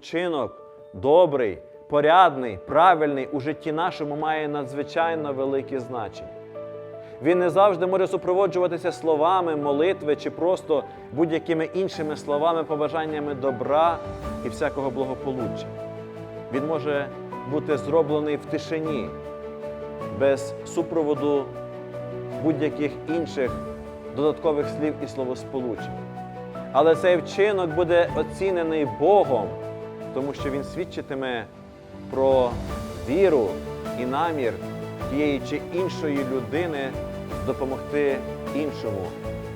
Вчинок добрий, порядний, правильний у житті нашому має надзвичайно велике значення. Він не завжди може супроводжуватися словами, молитви чи просто будь-якими іншими словами, побажаннями добра і всякого благополуччя. Він може бути зроблений в тишині, без супроводу будь-яких інших додаткових слів і словосполучень. Але цей вчинок буде оцінений Богом, тому що він свідчитиме про віру і намір тієї чи іншої людини допомогти іншому,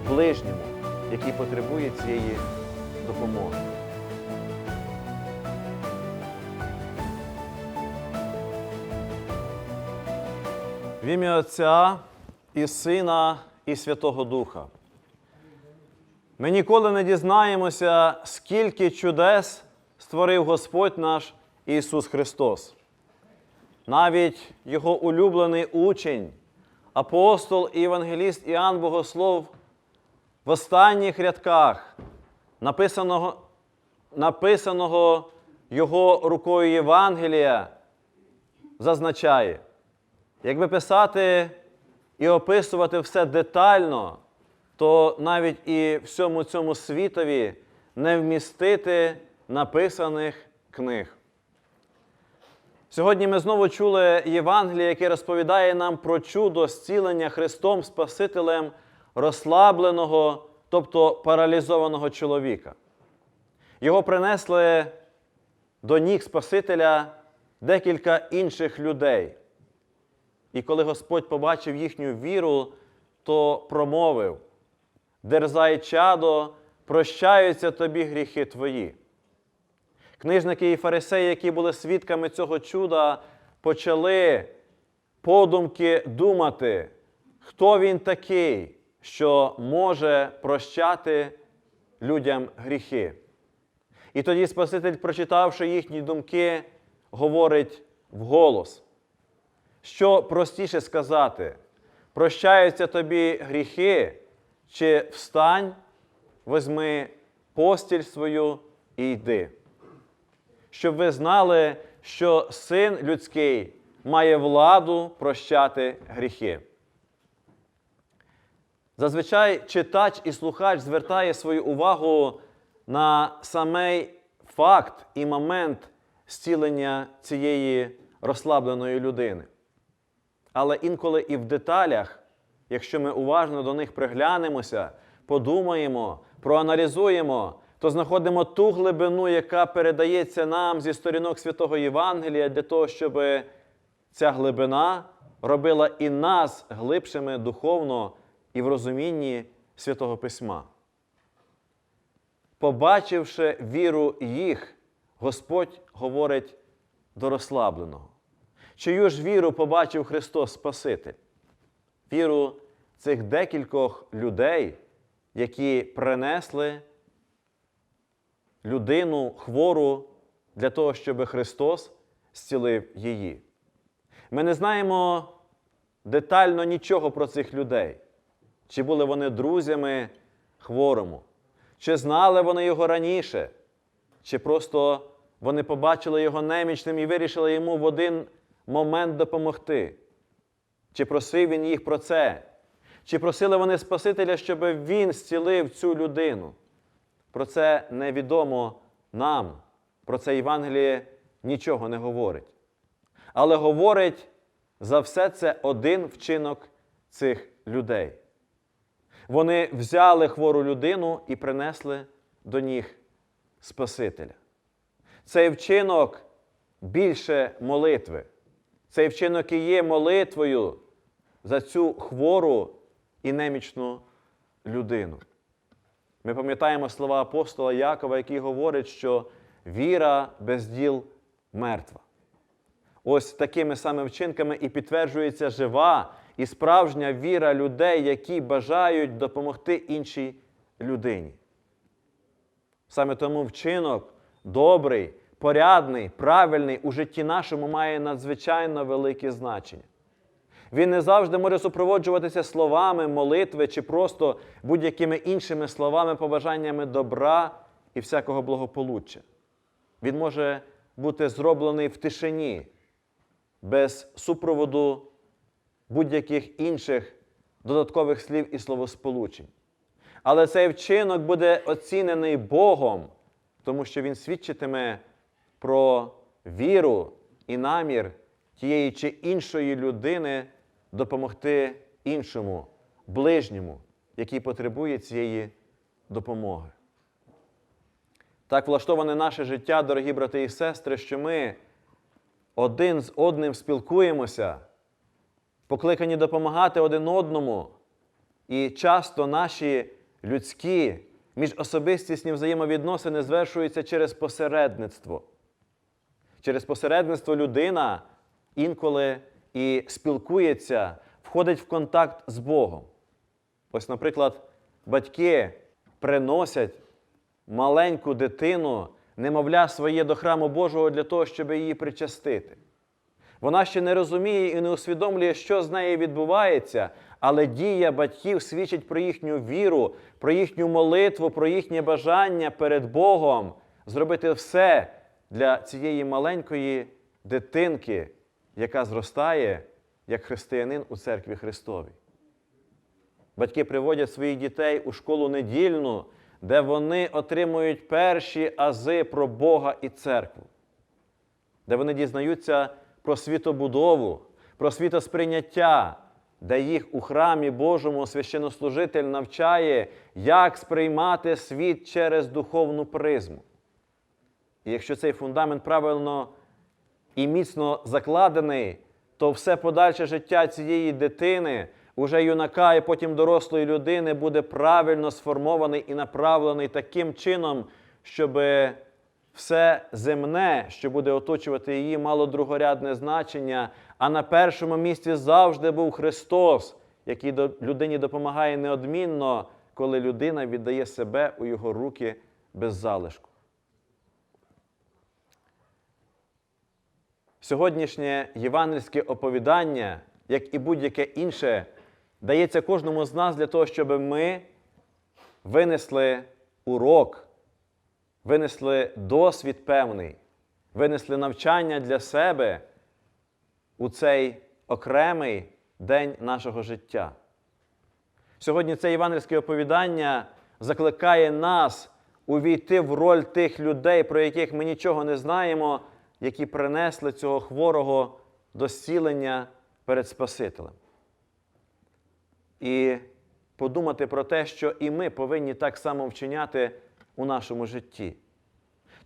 ближньому, який потребує цієї допомоги. В ім'я Отця і Сина і Святого Духа. Ми ніколи не дізнаємося, скільки чудес створив Господь наш Ісус Христос. Навіть Його улюблений учень, апостол і євангеліст Іоанн Богослов в останніх рядках написаного, написаного Його рукою Євангелія зазначає, якби писати і описувати все детально, то навіть і всьому цьому світові не вмістити написаних книг. Сьогодні ми знову чули Євангеліє, яке розповідає нам про чудо зцілення Христом Спасителем розслабленого, тобто паралізованого чоловіка. Його принесли до ніг Спасителя декілька інших людей. І коли Господь побачив їхню віру, то промовив: Дерзай, чадо, прощаються тобі гріхи твої. Книжники і фарисеї, які були свідками цього чуда, почали подумки думати, хто він такий, що може прощати людям гріхи. І тоді Спаситель, прочитавши їхні думки, говорить вголос. Що простіше сказати, прощаються тобі гріхи, чи встань, возьми постіль свою і йди. Щоб ви знали, що син людський має владу прощати гріхи. Зазвичай читач і слухач звертає свою увагу на самий факт і момент зцілення цієї розслабленої людини. Але інколи і в деталях, якщо ми уважно до них приглянемося, подумаємо, проаналізуємо, то знаходимо ту глибину, яка передається нам зі сторінок святого Євангелія для того, щоб ця глибина робила і нас глибшими духовно і в розумінні святого Письма. Побачивши віру їх, Господь говорить до розслабленого. Чию ж віру побачив Христос Спаситель? Віру цих декількох людей, які принесли людину хвору для того, щоб Христос зцілив її. Ми не знаємо детально нічого про цих людей, чи були вони друзями хворому, чи знали вони його раніше, чи просто вони побачили його немічним і вирішили йому в один момент допомогти. Чи просив він їх про це? Чи просили вони Спасителя, щоб він зцілив цю людину? Про це невідомо нам. Про це Євангеліє нічого не говорить. Але говорить за все це один вчинок цих людей. Вони взяли хвору людину і принесли до ніг Спасителя. Цей вчинок більше молитви. Цей вчинок і є молитвою за цю хвору і немічну людину. Ми пам'ятаємо слова апостола Якова, який говорить, що віра без діл мертва. Ось такими саме вчинками і підтверджується жива і справжня віра людей, які бажають допомогти іншій людині. Саме тому вчинок добрий, порядний, правильний у житті нашому має надзвичайно велике значення. Він не завжди може супроводжуватися словами, молитви чи просто будь-якими іншими словами, побажаннями добра і всякого благополуччя. він може бути зроблений в тишині, без супроводу будь-яких інших додаткових слів і словосполучень. Але цей вчинок буде оцінений Богом, тому що він свідчитиме про віру і намір тієї чи іншої людини допомогти іншому, ближньому, який потребує цієї допомоги. Так влаштоване наше життя, дорогі брати і сестри, що ми один з одним спілкуємося, покликані допомагати один одному. І часто наші людські міжособистісні взаємовідносини звершуються через посередництво. Через посередництво людина інколи і спілкується, входить в контакт з Богом. Ось, наприклад, батьки приносять маленьку дитину, немовля своє до храму Божого для того, щоб її причастити. Вона ще не розуміє і не усвідомлює, що з нею відбувається, але дія батьків свідчить про їхню віру, про їхню молитву, про їхнє бажання перед Богом зробити все для цієї маленької дитинки, яка зростає як християнин у церкві Христовій. Батьки приводять своїх дітей у школу недільну, де вони отримують перші ази про Бога і церкву, де вони дізнаються про світобудову, про світосприйняття, де їх у храмі Божому священнослужитель навчає, як сприймати світ через духовну призму. І якщо цей фундамент правильно і міцно закладений, то все подальше життя цієї дитини, уже юнака і потім дорослої людини, буде правильно сформований і направлений таким чином, щоб все земне, що буде оточувати її, мало другорядне значення, а на першому місці завжди був Христос, який людині допомагає неодмінно, коли людина віддає себе у його руки без залишку. Сьогоднішнє євангельське оповідання, як і будь-яке інше, дається кожному з нас для того, щоб ми винесли урок, винесли досвід певний, винесли навчання для себе у цей окремий день нашого життя. Сьогодні це євангельське оповідання закликає нас увійти в роль тих людей, про яких ми нічого не знаємо, які принесли цього хворого до зцілення перед Спасителем. І подумати про те, що і ми повинні так само вчиняти у нашому житті.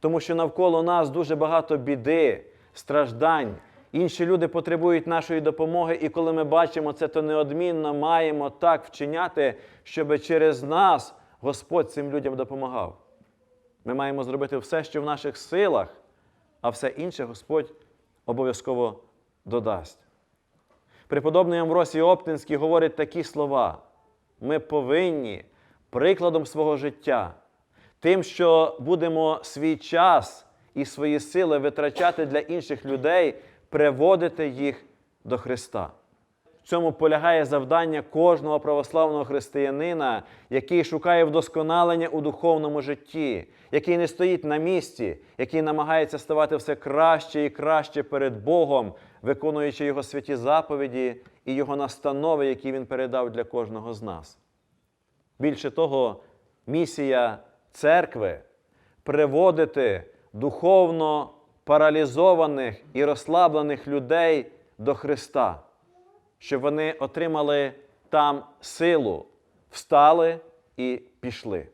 Тому що навколо нас дуже багато біди, страждань. Інші люди потребують нашої допомоги, і коли ми бачимо це, то неодмінно маємо так вчиняти, щоб через нас Господь цим людям допомагав. Ми маємо зробити все, що в наших силах, а все інше Господь обов'язково додасть. Преподобний Амвросій Оптинський говорить такі слова: ми повинні прикладом свого життя, тим, що будемо свій час і свої сили витрачати для інших людей, приводити їх до Христа. В цьому полягає завдання кожного православного християнина, який шукає вдосконалення у духовному житті, який не стоїть на місці, який намагається ставати все краще і краще перед Богом, виконуючи Його святі заповіді і Його настанови, які Він передав для кожного з нас. Більше того, місія церкви приводити духовно паралізованих і розслаблених людей до Христа, щоб вони отримали там силу, встали і пішли.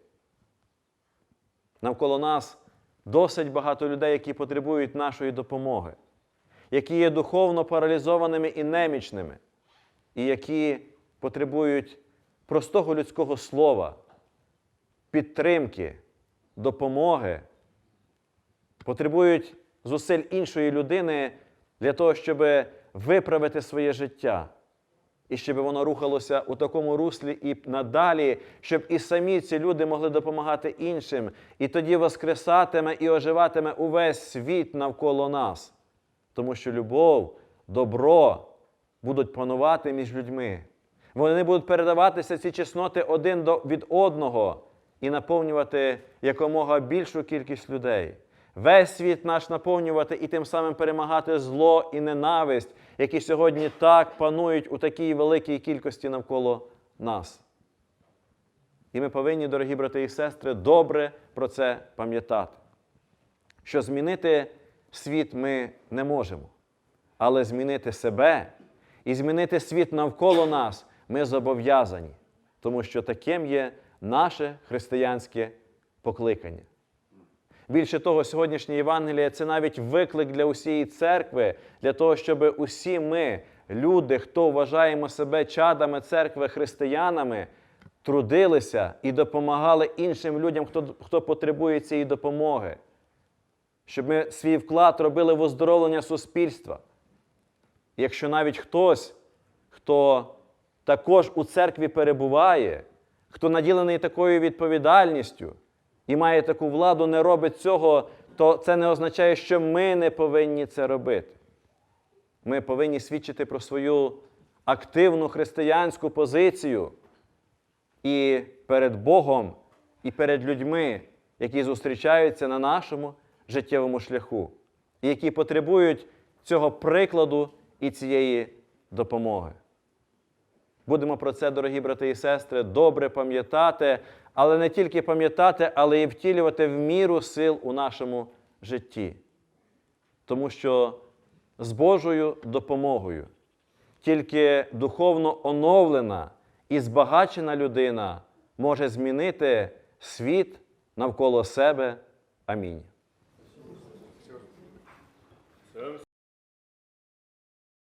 Навколо нас досить багато людей, які потребують нашої допомоги, які є духовно паралізованими і немічними, і які потребують простого людського слова, підтримки, допомоги, потребують зусиль іншої людини для того, щоб виправити своє життя. І щоб воно рухалося у такому руслі і надалі, щоб і самі ці люди могли допомагати іншим, і тоді воскресатиме і оживатиме увесь світ навколо нас. Тому що любов, добро будуть панувати між людьми. Вони будуть передаватися ці чесноти один від одного і наповнювати якомога більшу кількість людей. Весь світ наш наповнювати і тим самим перемагати зло і ненависть, які сьогодні так панують у такій великій кількості навколо нас. І ми повинні, дорогі брати і сестри, добре про це пам'ятати, що змінити світ ми не можемо, але змінити себе і змінити світ навколо нас ми зобов'язані, тому що таким є наше християнське покликання. Більше того, сьогоднішнє Євангеліє це навіть виклик для усієї церкви, для того, щоб усі ми, люди, хто вважаємо себе чадами церкви, християнами, трудилися і допомагали іншим людям, хто, хто потребує цієї допомоги. Щоб ми свій вклад робили в оздоровлення суспільства. Якщо навіть хтось, хто також у церкві перебуває, хто наділений такою відповідальністю і має таку владу, не робить цього, то це не означає, що ми не повинні це робити. Ми повинні свідчити про свою активну християнську позицію і перед Богом, і перед людьми, які зустрічаються на нашому життєвому шляху, і які потребують цього прикладу і цієї допомоги. Будемо про це, дорогі брати і сестри, добре пам'ятати, але не тільки пам'ятати, але і втілювати в міру сил у нашому житті. Тому що з Божою допомогою тільки духовно оновлена і збагачена людина може змінити світ навколо себе. Амінь.